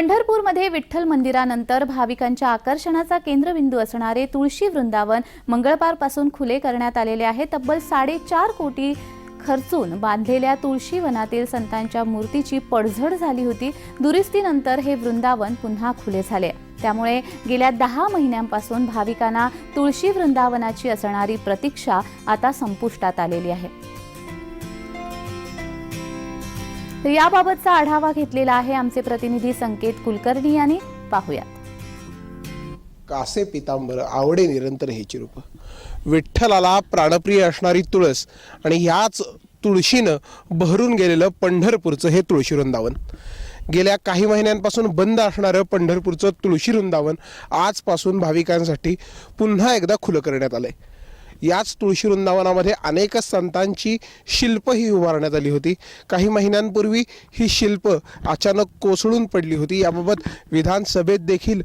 पंढरपूरमध्ये विठ्ठल मंदिरानंतर भाविकांच्या आकर्षणाचा केंद्रबिंदू असणारे तुळशी वृंदावन मंगळवारपासून खुले करण्यात आलेले आहे. तब्बल साडेचार कोटी खर्चून बांधलेल्या तुळशी वनातील संतांच्या मूर्तीची पडझड झाली होती. दुरुस्तीनंतर हे वृंदावन पुन्हा खुले झाले. त्यामुळे गेल्या दहा महिन्यांपासून भाविकांना तुळशी वृंदावनाची असणारी प्रतीक्षा आता संपुष्टात आलेली आहे. तर याबाबतचा आढावा घेतलेला आहे आमचे प्रतिनिधी संकेत कुलकर्णी यांनी. पाहुयात. कासे पितांबर आवडे निरंतर हेची रूप. विठ्ठलाला प्राणप्रिय असणारी तुळस आणि याच तुळशीनं बहरून गेलेलं पंढरपूरचं हे तुळशी वृंदावन. गेल्या काही महिन्यांपासून बंद असणारं पंढरपूरचं तुळशी वृंदावन आजपासून भाविकांसाठी पुन्हा एकदा खुलं करण्यात आलं आहे याच तुळशी वृंदावनामध्ये अनेक संतांची शिल्प ही उभारण्यात आली होती. काही महिन्यांपूर्वी ही शिल्प अचानक कोसळून पडली होती. याबाबत विधानसभेत देखील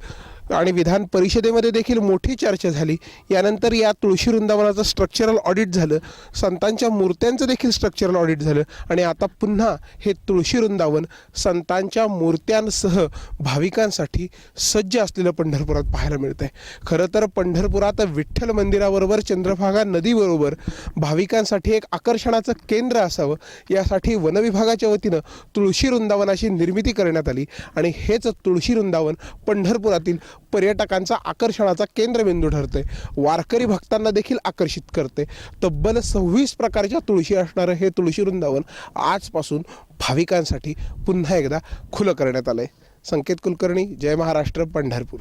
आणि विधान परिषदेमध्ये देखील मोठी चर्चा झाली. यानंतर या तुळशी वृंदावनाचं स्ट्रक्चरल ऑडिट झालं. संतांच्या मूर्त्यांचं देखील स्ट्रक्चरल ऑडिट झालं. आणि आता पुन्हा हे तुळशी वृंदावन संतांच्या मूर्त्यांसह भाविकांसाठी सज्ज असलेलं पंढरपुरात पाहायला मिळतंय. खरं तर पंढरपुरात विठ्ठल मंदिराबरोबर चंद्रभागा नदीबरोबर भाविकांसाठी एक आकर्षणाचं केंद्र असावं. यासाठी वनविभागाच्या वतीनं तुळशी वृंदावनाची निर्मिती करण्यात आली. आणि हेच तुळशी वृंदावन पंढरपुरातील पर्यटकांचा आकर्षणाचा केंद्रबिंदू ठरते वारकरी भक्तांना देखील आकर्षित करते तब्बल सव्वीस प्रकारच्या तुळशी असणारं हे तुळशी वृंदावन आजपासून भाविकांसाठी पुन्हा एकदा खुलं करण्यात आलं आहे संकेत कुलकर्णी जय महाराष्ट्र पंढरपूर.